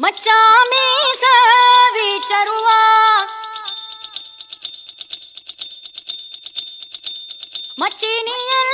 मच्छा मच्चामी स विचारुवा मचिनियल